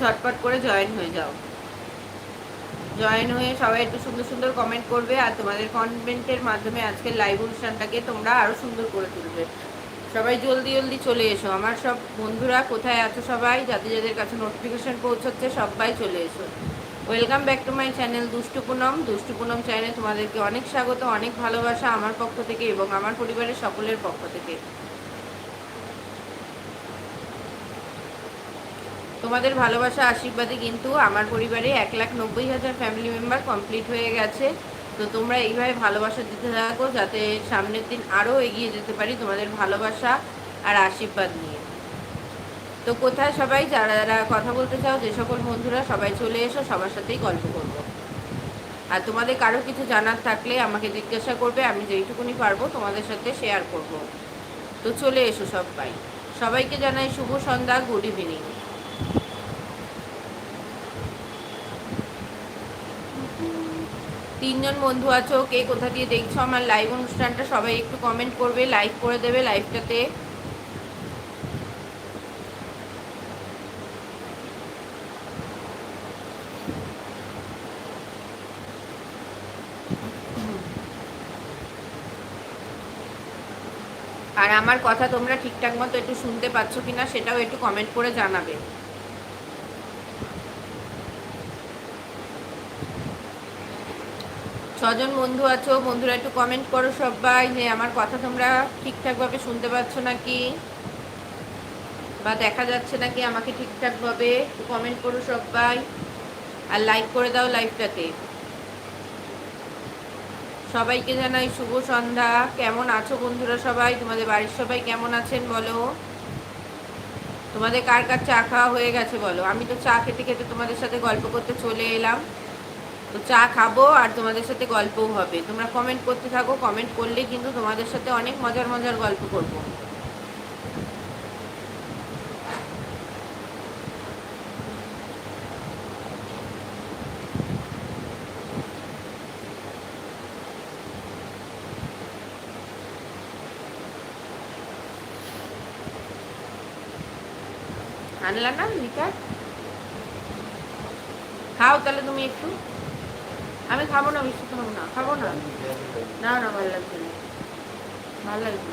ঝটপট করে জয়েন হয়ে যাও। জয়েন হয়ে সবাই একটু সুন্দর সুন্দর কমেন্ট করবে আর তোমাদের কমেন্টের মাধ্যমে আজকের লাইভ অনুষ্ঠানটাকে তোমরা আরও সুন্দর করে তুলবে। সবাই জলদি জলদি চলে এসো। আমার সব বন্ধুরা কোথায় আছো সবাই? যাদের যাদের কাছে নোটিফিকেশন পৌঁছাচ্ছে, সবাই চলে এসো। Welcome back to my channel Dushtu Punam. Dushtu Poonam চ্যানেলে তোমাদেরকে অনেক স্বাগত, অনেক ভালোবাসা আমার পক্ষ থেকে এবং আমার পরিবারের সকলের পক্ষ থেকে। তোমাদের ভালোবাসা, আশীর্বাদে কিন্তু আমার পরিবারে এক লাখ নব্বই হাজার ফ্যামিলি মেম্বার কমপ্লিট হয়ে গেছে। তো তোমরা এইভাবে ভালোবাসা দিতে থাকো যাতে সামনের দিন আরও এগিয়ে যেতে পারি তোমাদের ভালোবাসা আর আশীর্বাদ নিয়ে। তো কোথায় সবাই? যারা যারা কথা বলতে চাও, যে সকল বন্ধুরা, সবাই চলে এসো, সবার সাথেই গল্প করব। আর তোমাদের কারও কিছু জানার থাকলে আমাকে জিজ্ঞাসা করবে, আমি যেইটুকুনি পারব তোমাদের সাথে শেয়ার করব। তো চলে এসো সবাই। সবাইকে জানাই শুভ সন্ধ্যা গুড ইভিনিং তিনজন বন্ধু আছো, কে কোথা দিয়ে দেখছ আমার লাইভ অনুষ্ঠানটা সবাই একটু কমেন্ট করবে লাইক করে দেবে লাইভটাতে আর আমার কথা তোমরা ঠিকঠাক মতো একটু শুনতে পাচ্ছ কিনা সেটাও একটু কমেন্ট করে জানাবে। ছজন বন্ধু আছো, বন্ধুরা একটু কমেন্ট করো সবাই যে আমার কথা তোমরা ঠিকঠাকভাবে শুনতে পাচ্ছ নাকি? বা দেখা যাচ্ছে নাকি আমাকে ঠিকঠাকভাবে? একটু কমেন্ট করো সবাই। আর লাইক করে দাও লাইভটাতে সবাইকে জানাই শুভ সন্ধ্যা। কেমন আছো বন্ধুরা সবাই? তোমাদের বাড়ির সবাই কেমন আছেন বলো? তোমাদের কার কার চা খাওয়া হয়ে গেছে বলো? আমি তো চা খেতে খেতে তোমাদের সাথে গল্প করতে চলে এলাম। তো চা খাব আর তোমাদের সাথে গল্পও হবে। তোমরা কমেন্ট করতে থাকো কমেন্ট করলে কিন্তু তোমাদের সাথে অনেক মজার মজার গল্প করব। আনলা না খাও তাহলে তুমি একটু। আমি খাব না, মিষ্টি খাব না। খাব না? না না, ভালো লাগছে না। ভালো লাগছে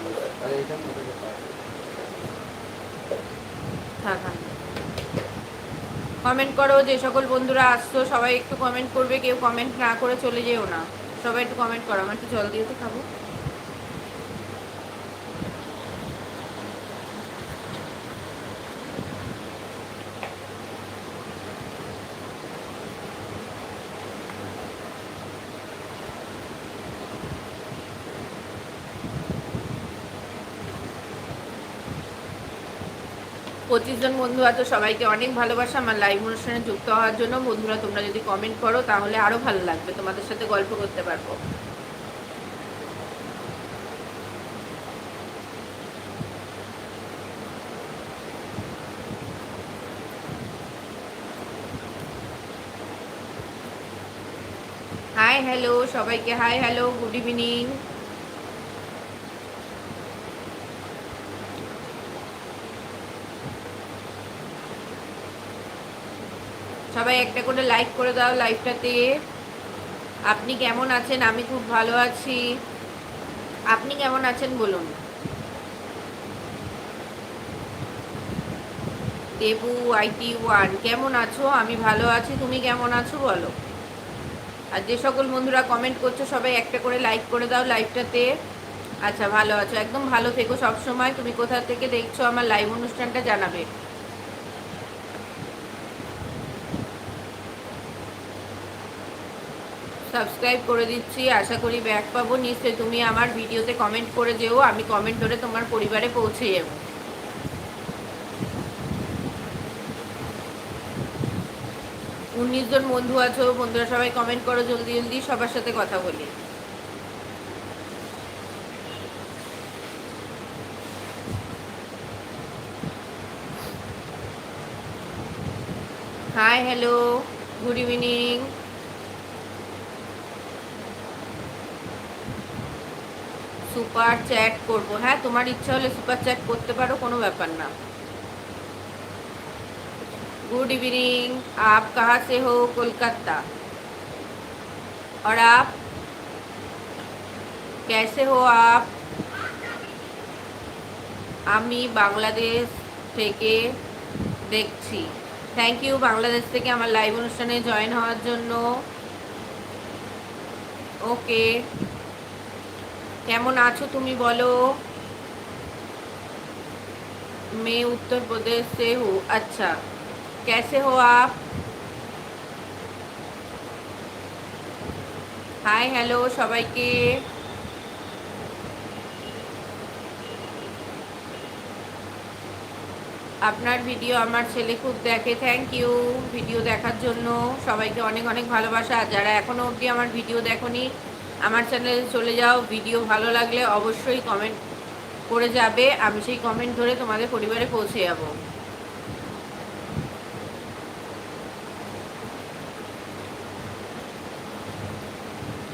কমেন্ট করো যে সকল বন্ধুরা আসছো, সবাই একটু কমেন্ট করবে, কেউ কমেন্ট না করে চলে যেও না। সবাই একটু কমেন্ট করো, আমার একটু জল দিয়ে তো খাব। পঁচিশ বন্ধু আছে, সবাইকে অনেক ভালোবাসা। আমার লাইভ অনুষ্ঠানে যুক্ত হওয়ার জন্য বন্ধুরা, তোমরা যদি কমেন্ট করো, তাহলে আরও ভালো লাগবে। তোমাদের সাথে গল্প করতে পারব। হাই হ্যালো সবাইকে হাই হ্যালো গুড ইভিনিং সবাই একটা করে লাইক করে দাও লাইভটাতে আপনি কেমন আছেন? আমি খুব ভালো আছি। আপনি কেমন আছেন বলুন। দেবু আইটি ওয়ান কেমন আছো? আমি ভালো আছি। তুমি কেমন আছো বলো। আর যে সকল বন্ধুরা কমেন্ট করছ, সবাই একটা করে লাইক করে দাও লাইভটাতে আচ্ছা ভালো আছো। একদম ভালো থেকো সবসময়। তুমি কোথা থেকে দেখছ আমার লাইভ অনুষ্ঠানটা জানাবে। সাবস্ক্রাইব করে দিচ্ছি, আশা করি ব্যাক পাবো। নিশ্চয়ই তুমি আমার ভিডিওতে কমেন্ট করে যেও, আমি কমেন্ট করে তোমার পরিবারে পৌঁছে যাব। উনিশ জন বন্ধু আছো, বন্ধুরা সবাই কমেন্ট করো জলদি জলদি, সবার সাথে কথা বলি। Hi hello good evening super chat করব হ্যাঁ তোমার ইচ্ছা হলে সুপার চ্যাট করতে পারো কোনো ব্যাপার না गुड इवनिंग आप कहाँ से हो कोलकाता और आप कैसे हो आप আমি বাংলাদেশ থেকে দেখছি থ্যাংক ইউ বাংলাদেশ থেকে আমার লাইভ অনুষ্ঠানে জয়েন হওয়ার জন্য ওকে কেমন আছো তুমি বলো मैं उत्तर प्रदेश से हूँ अच्छा कैसे हो आप হাই হ্যালো সবাইকে আপনার ভিডিও আমার ছেলে খুব দেখে থ্যাংক ইউ ভিডিও দেখার জন্য সবাইকে অনেক অনেক ভালোবাসা আর যারা এখনও অবধি আমার ভিডিও দেখনি আমার চ্যানেলে চলে যাও ভিডিও ভালো লাগলে অবশ্যই কমেন্ট করে যাবে। আমি সেই কমেন্ট ধরে তোমাদের পরিবারে পৌঁছে যাব।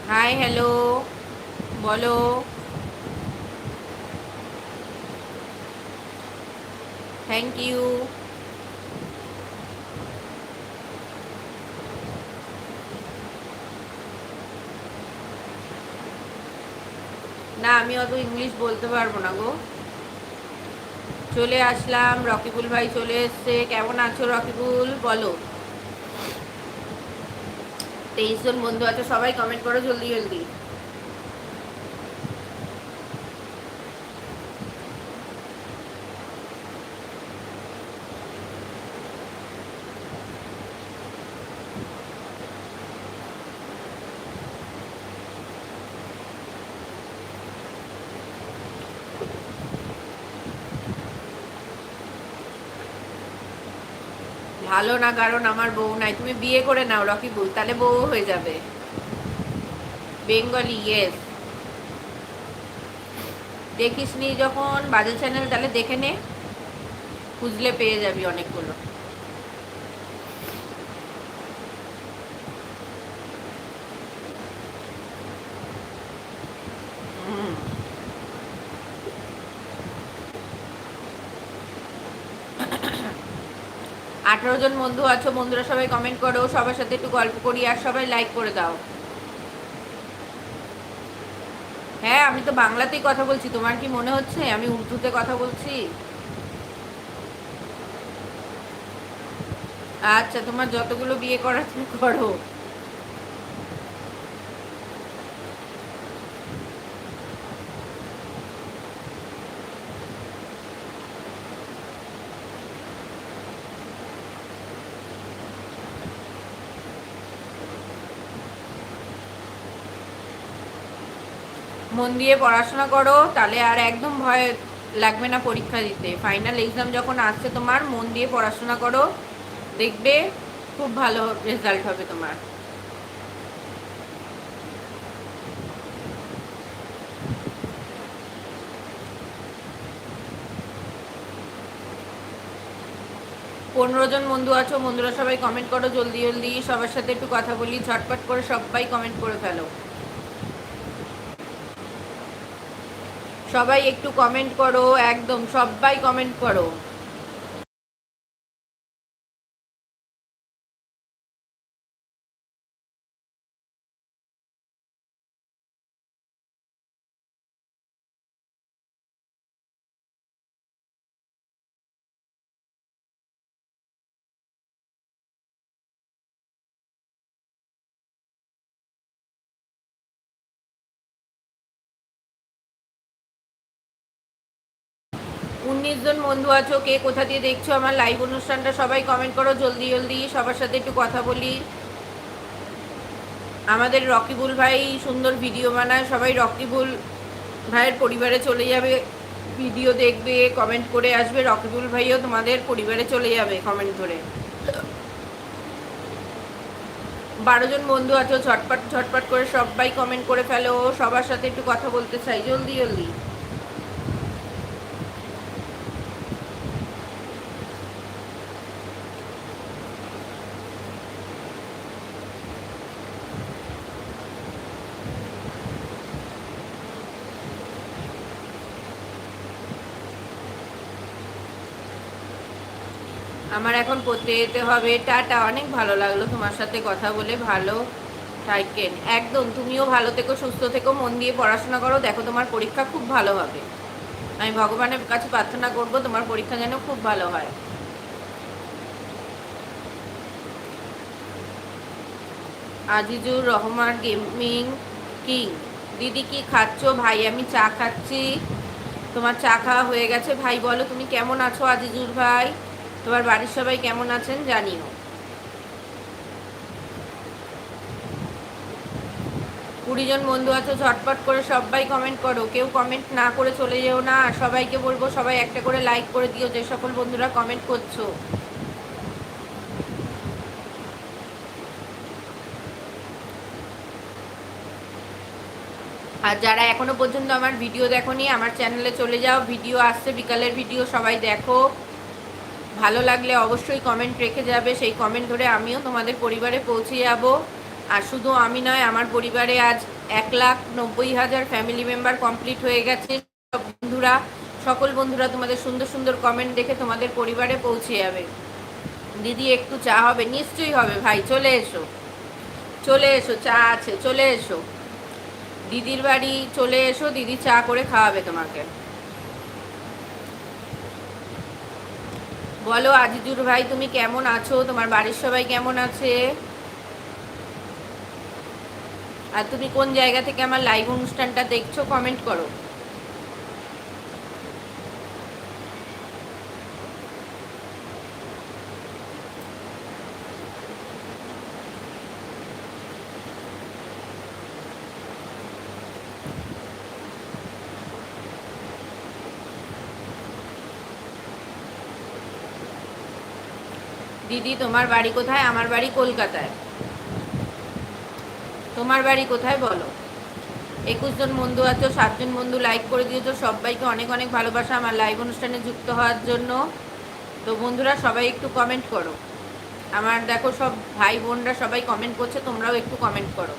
হাই হ্যালো বলো। থ্যাংক ইউ না, আমি অত ইংলিশ বলতে পারব না গো। চলে আসলাম, রকিবুল ভাই চলে এসছে। কেমন আছো রকিবুল? বলো। তেইশ জন বন্ধু আছে, সবাই কমেন্ট করো জলদি জলদি। ভালো না কারণ আমার বউ নাই। তুমি বিয়ে করে নাও, রকি বউ, তাহলে বউ হয়ে যাবে। বেঙ্গলি ইয়েস দেখিস নি যখন বাজে চ্যানেল তাহলে দেখে নে। খুঁজলে পেয়ে যাবি অনেকগুলো। আঠারো জন বন্ধু আছো, বন্ধুরা সবাই কমেন্ট করো, সবার সাথে একটু গল্প করি আর সবাই লাইক করে দাও। হ্যাঁ আমি তো বাংলাতেই কথা বলছি, তোমার কি মনে হচ্ছে? আমি উর্দুতে কথা বলছি। আচ্ছা তোমার যতগুলো বিয়ে করার করো। মন দিয়ে পড়াশোনা করো, তাহলে আর একদম ভয় লাগবে না পরীক্ষা দিতে। ফাইনাল এক্সাম যখন আসছে তোমার, মন দিয়ে পড়াশোনা করো, দেখবে খুব ভালো রেজাল্ট হবে তোমার। পনেরো জন বন্ধু আছো, বন্ধুরা সবাই কমেন্ট করো, জলদি জলদি সবার সাথে একটু কথা বলি, ঝটপট করে সবাই কমেন্ট করে ফেলো। সবাই একটু কমেন্ট করো একদম সবাই কমেন্ট করো। উনিশ জন বন্ধু আছো, কে কোথা দিয়ে দেখছ আমার লাইভ অনুষ্ঠানটা সবাই কমেন্ট করো, জলদি জলদি, সবার সাথে একটু কথা বলি। আমাদের রকিবুল ভাই সুন্দর ভিডিও বানায়, সবাই রকিবুল ভাইয়ের পরিবারে চলে যাবে ভিডিও দেখবে কমেন্ট করে আসবে রকিবুল ভাইও তোমাদের পরিবারে চলে যাবে কমেন্ট করে বারো জন বন্ধু আছো, ঝটপট ঝটপট করে সবাই কমেন্ট করে ফেলো, সবার সাথে একটু কথা বলতে চাই, জলদি জলদি। আমার এখন পড়তে যেতে হবে। টাটা, অনেক ভালো লাগল তোমার সাথে কথা বলে, ভালো। থাকেন একদম, তুমিও ভালো থেকো, সুস্থ থেকো, মন দিয়ে পড়াশোনা করো, দেখো তোমার পরীক্ষা খুব ভালো হবে। আমি ভগবানের কাছে প্রার্থনা করব, তোমার পরীক্ষা যেন খুব ভালো হয়। আজিজুর রহমান গেমিং কিং, দিদি কি খাচ্ছ? ভাই, আমি চা খাচ্ছি। তোমার চা খাওয়া হয়ে গেছে। ভাই, বলো, তুমি কেমন আছো আজিজুর ভাই? তোমার বাড়ির সবাই কেমন আছেন জানিও। কুড়ি জন বন্ধু আছো, ঝটপট করে সবাই কমেন্ট করো। কেউ কমেন্ট না করে চলে যেও না সবাইকে বলব সবাই একটা করে লাইক করে দিও, যে সকল বন্ধুরা কমেন্ট করছ। আর যারা এখনও পর্যন্ত আমার ভিডিও দেখোনি, আমার চ্যানেলে চলে যাও ভিডিও আসছে, বিকালের ভিডিও সবাই দেখো। ভালো লাগলে অবশ্যই কমেন্ট রেখে যাবে। সেই কমেন্ট ধরে আমিও তোমাদের পরিবারে পৌঁছে যাব। আর শুধু আমি নয়, আমার পরিবারে আজ এক লাখ নব্বই হাজার ফ্যামিলি মেম্বার কমপ্লিট হয়ে গেছে। সব বন্ধুরা, সকল বন্ধুরা তোমাদের সুন্দর সুন্দর কমেন্ট দেখে তোমাদের পরিবারে পৌঁছে যাবে। দিদি, একটু চা হবে? নিশ্চয়ই হবে ভাই, চলে এসো। চলে এসো, চা আছে, চলে এসো। দিদির বাড়ি চলে এসো, দিদি চা করে খাওয়াবে তোমাকে। বলো, আজিজুর ভাই, তুমি কেমন আছো? তোমার বাড়ির সবাই কেমন আছে? আর তুমি কোন জায়গা থেকে আমার লাইভ অনুষ্ঠানটা দেখছ কমেন্ট করো। দিদি, তোমার বাড়ি কোথায়? আমার বাড়ি কলকাতায়। তোমার বাড়ি কোথায় বলো? একুশ জন বন্ধু আছো সাতজন বন্ধু লাইক করে দিয়েছ, সবাইকে অনেক অনেক ভালোবাসা। আমার লাইভ অনুষ্ঠানে যুক্ত হওয়ার জন্য। তো বন্ধুরা, সবাই একটু কমেন্ট করো। আমার দেখো সব ভাই বোনরা সবাই কমেন্ট করছে, তোমরাও একটু কমেন্ট করো।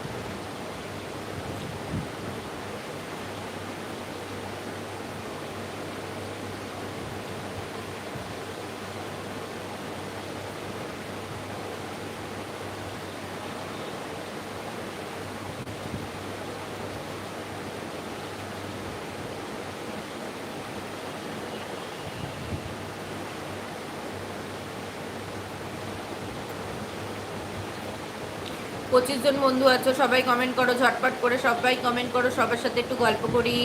পঁচিশ জন বন্ধু আছো, সবাই কমেন্ট করো, ঝটপট করে সবাই কমেন্ট করো, সবার সাথে একটু গল্প করি।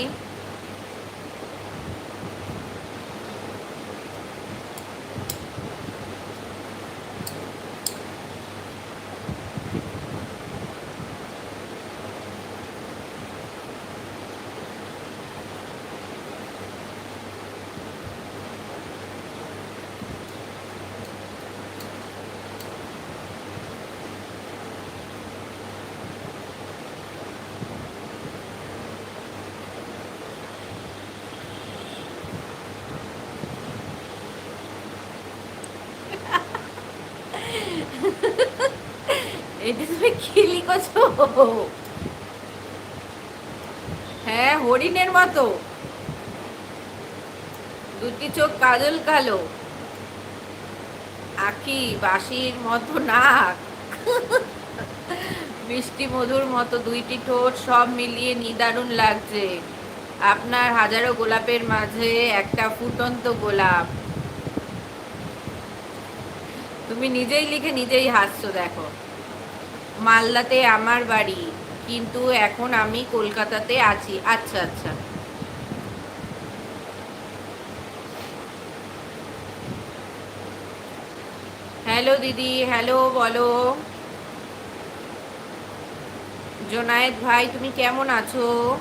এটা তুমি কি লিখছো হ্যাঁ হরিণের মতো। দুটি চোখ কাজল কালো। আখি বাঁশির মতো নাক। মিষ্টি মধুর মতো দুইটি ঠোঁট সব মিলিয়ে নিদারুণ লাগছে। আপনার হাজারো গোলাপের মাঝে একটা ফুটন্ত গোলাপ। তুমি নিজেই লিখে নিজেই হাসছো, দেখো। মালদাতে আমার বাড়ি, কিন্তু এখন আমি কলকাতাতে আছি। আচ্ছা আচ্ছা। হ্যালো দিদি, হ্যালো, বলো। জোনায়েদ ভাই, তুমি কেমন আছো?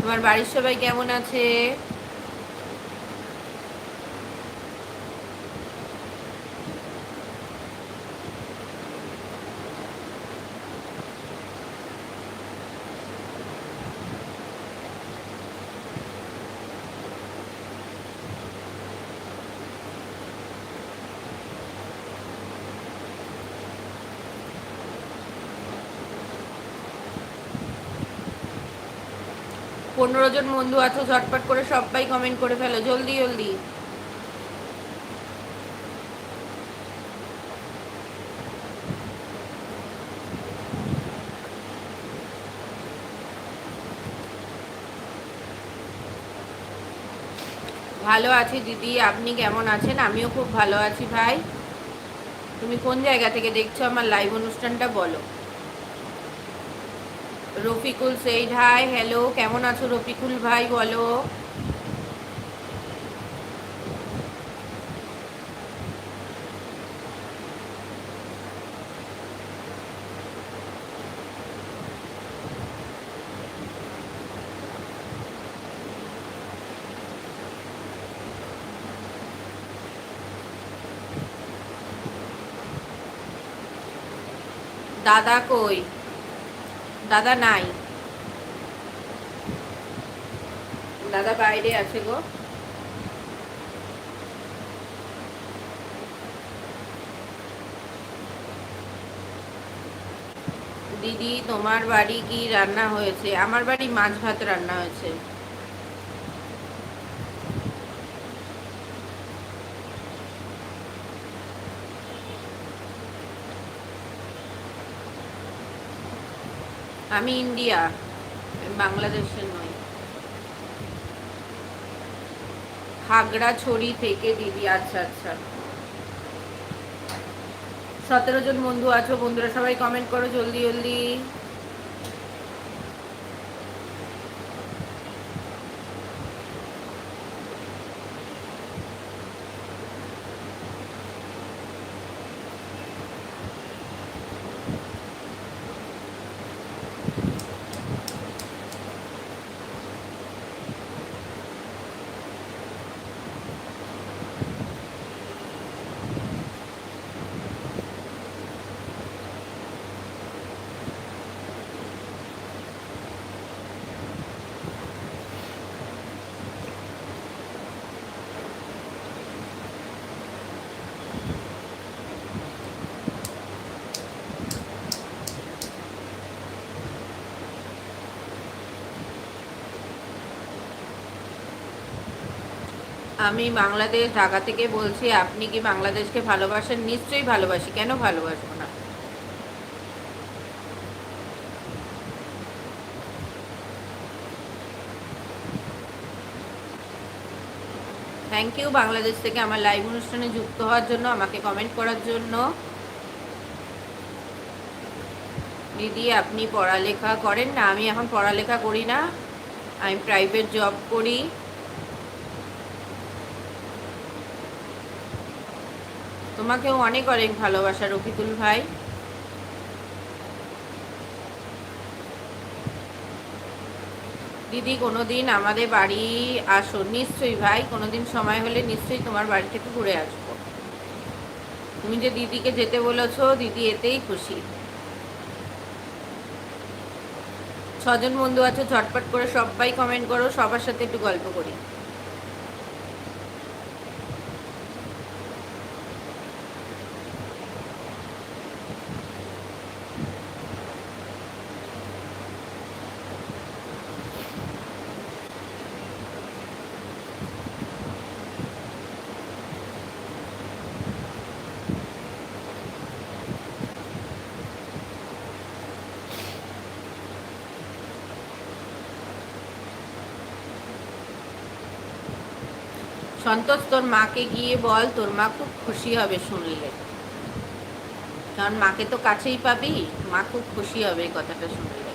তোমার বাড়ির সবাই কেমন আছে? পনেরো জন বন্ধু আছো, ঝটপট করে সবাই কমেন্ট করে ফেলো, জলদি জলদি। ভালো আছি দিদি, আপনি কেমন আছেন? আমিও খুব ভালো আছি ভাই। তুমি কোন জায়গা থেকে দেখছ আমার লাইভ অনুষ্ঠানটা বলো। রফিকুল সেইড হাই হ্যালো কেমন আছো রফিকুল ভাই বলো? দাদা কই? দাদা নাই। দাদা বাইরে আছে গো। দিদি, তোমার বাড়ি কি রান্না হয়েছে? আমার বাড়ি মাছ ভাত রান্না হয়েছে। আমি ইন্ডিয়া বাংলাদেশের নই। খাগড়াছড়ি থেকে দিদি আচ্ছা আচ্ছা। সতেরো জন বন্ধু আছো, বন্ধুরা সবাই কমেন্ট করো জলদি জলদি। আমি বাংলাদেশ ঢাকা থেকে বলছি, আপনি কি বাংলাদেশকে ভালোবাসেন? নিশ্চয়ই ভালোবাসি। কেন ভালোবাসবো না? থ্যাংক ইউ বাংলাদেশ থেকে আমার লাইভ অনুষ্ঠানে যুক্ত হওয়ার জন্য, আমাকে কমেন্ট করার জন্য। দিদি, আপনি পড়ালেখা করেন না? আমি এখন পড়ালেখা করি না। আমি প্রাইভেট জব করি। তোমাকেও অনেক অনেক ভালোবাসা রফিকুল ভাই। দিদি কোনোদিন আমাদের বাড়ি আসো। নিশ্চয়ই ভাই, কোনোদিন সময় হলে নিশ্চয়ই তোমার বাড়ি থেকে ঘুরে আসব। তুমি যে দিদিকে যেতে বলেছ, দিদি এতেই খুশি। ছজন বন্ধু আছে, ঝটপট করে সবাই কমেন্ট করো, সবার সাথে একটু গল্প করি। সন্তোষ, তোর মাকে গিয়ে বল, তোর মা খুব খুশি হবে শুনলে। কারণ মাকে তো কাছেই পাবি, মা খুব খুশি হবে এই কথাটা শুনলে।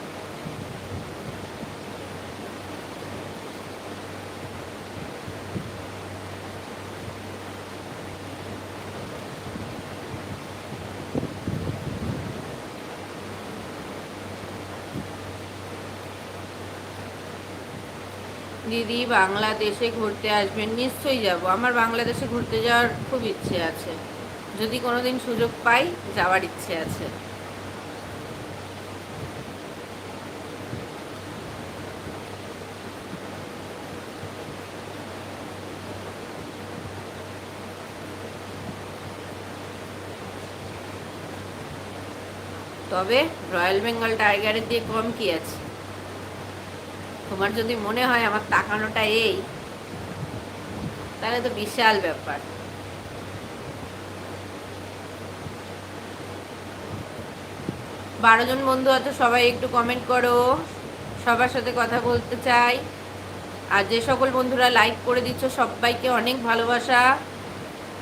দিদি বাংলাদেশে ঘুরতে আসবেন, নিশ্চয়ই যাব। আমার বাংলাদেশে ঘুরতে যাওয়ার খুব ইচ্ছে আছে। যদি কোনোদিন সুযোগ পাই, যাওয়ার ইচ্ছে আছে। তবে রয়্যাল বেঙ্গল টাইগারের দিয়ে কম কি আছে? তোমার যদি মনে হয় আমার তাকানোটা এই, তাহলে তো বিশাল ব্যাপার। বারো জন বন্ধু আছে, সবাই একটু কমেন্ট করো, সবার সাথে কথা বলতে চাই। আর যে সকল বন্ধুরা লাইক করে দিচ্ছ, সবাইকে অনেক ভালোবাসা।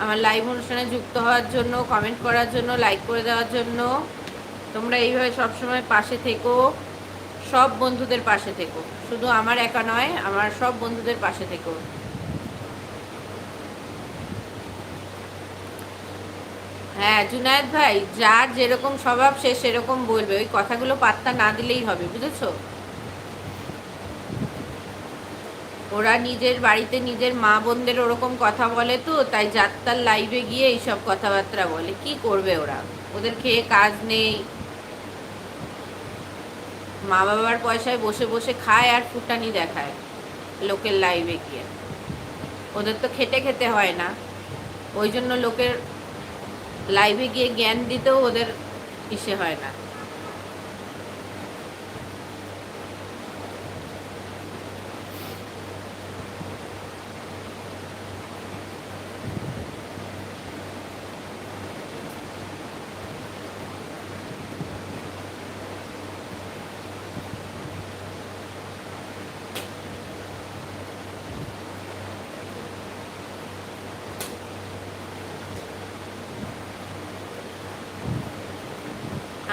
আমার লাইভ অনুষ্ঠানে যুক্ত হওয়ার জন্য কমেন্ট করার জন্য লাইক করে দেওয়ার জন্য। তোমরা এইভাবে সবসময় পাশে থেকো। সব বন্ধুদের পাশে থেকো। শুধু আমার একা নয়, আমার সব বন্ধুদের পাশে থেকো। হ্যাঁ জুনায়েদ ভাই, যার যেরকম স্বভাব, সে সেরকম বলবে। ওই কথাগুলো পাত্তা না দিলেই হবে, বুঝেছ? ওরা নিজের বাড়িতে নিজের মা বোনদের ওরকম কথা বলে তো, তাই যাত্রার লাইভে গিয়ে এইসব কথাবার্তা বলে। কি করবে ওরা? ওদের খেয়ে কাজ নেই। মা বাবার পয়সায় বসে বসে খায় আর ফুটানি দেখায় লোকের লাইভে গিয়ে। ওদের তো খেটে খেতে হয় না। ওই জন্য লোকের লাইভে গিয়ে জ্ঞান দিতেও ওদের ইসে হয় না।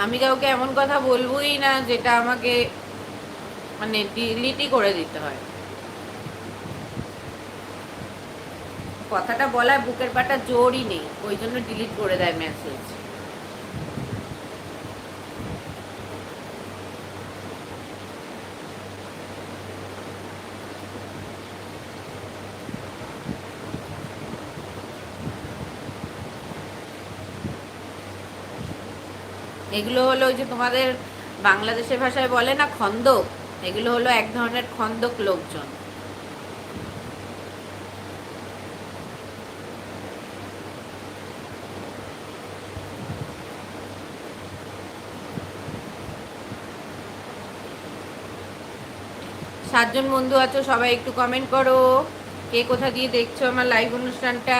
আমি কাউকে এমন কথা বলবোই না যেটা আমাকে মানে ডিলিটই করে দিতে হয়। কথাটা বলায় বুকের পাটা জোরই নেই, ওই জন্য ডিলিট করে দেয় মেসেজ এগুলো হলো ওই যে তোমাদের বাংলাদেশের ভাষায় বলে না খন্দক? এগুলো হলো এক ধরনের খন্দক লোকজন। সাতজন বন্ধু আছো, সবাই একটু কমেন্ট করো। কে কোথা দিয়ে দেখছ আমার লাইভ অনুষ্ঠানটা?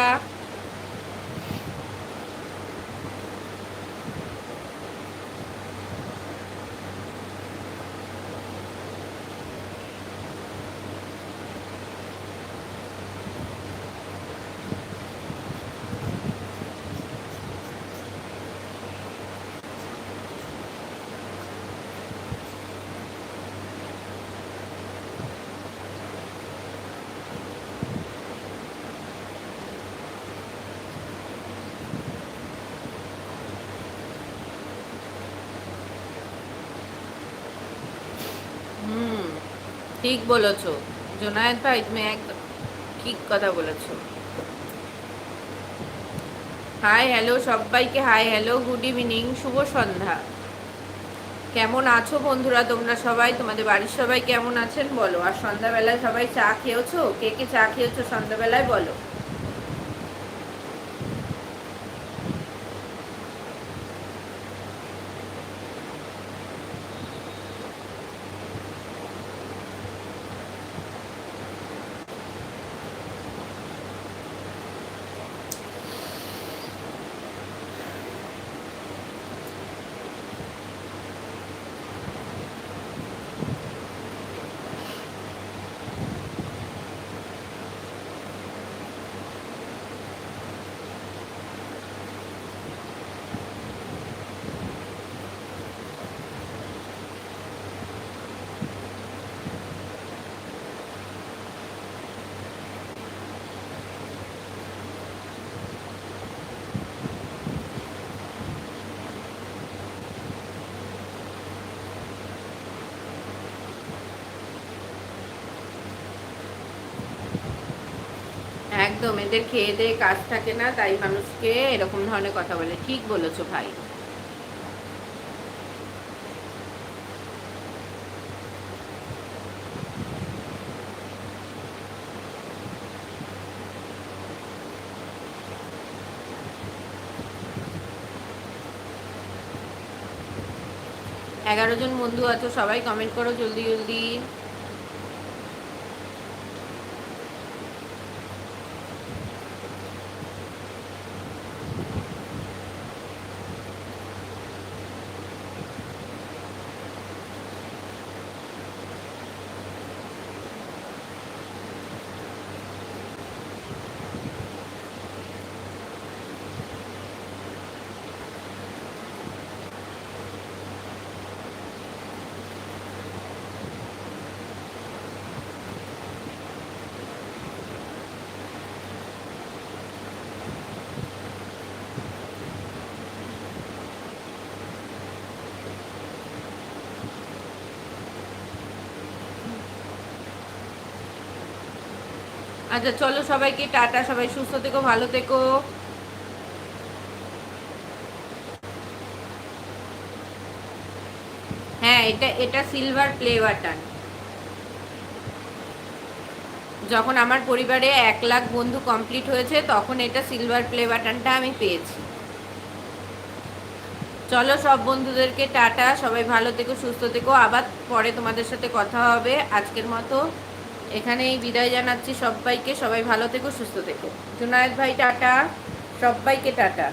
ঠিক বলেছ। জোনায়েত ভাই, তুমি এক ঠিক কথা বলেছ। হাই হ্যালো সবাইকে হাই হ্যালো গুড ইভিনিং শুভ সন্ধ্যা। কেমন আছো বন্ধুরা তোমরা সবাই? তোমাদের বাড়ির সবাই কেমন আছেন? বলো। আর সন্ধ্যাবেলায় সবাই চা খেয়েছো? কে কে চা খেয়েছো সন্ধ্যাবেলায়? বলো। একদম খেয়ে দিয়ে কাজ থাকে না, তাই মানুষকে এরকম ধরনের কথা বলে। ঠিক বলেছ ভাই। এগারো জন বন্ধু আছো, সবাই কমেন্ট করো জলদি জলদি। আচ্ছা চলো সবাইকে, টাটা, সবাই সুস্থ থেকো, ভালো থেকো। হ্যাঁ এটা এটা সিলভার প্লে বাটন যখন আমার পরিবারে এক লাখ বন্ধু কমপ্লিট হয়েছে, তখন এটা সিলভার প্লে বাটনটা আমি পেয়েছি। চলো সব বন্ধুদেরকে, টাটা, সবাই ভালো থেকো, সুস্থ থেকো। আবার পরে তোমাদের সাথে কথা হবে, আজকের মতো। এখানেই বিদায় জানাচ্ছি সবাইকে। সবাই ভালো থেকো সুস্থ থেকো। জুনায়দ ভাই টাটা। সবাইকে টাটা।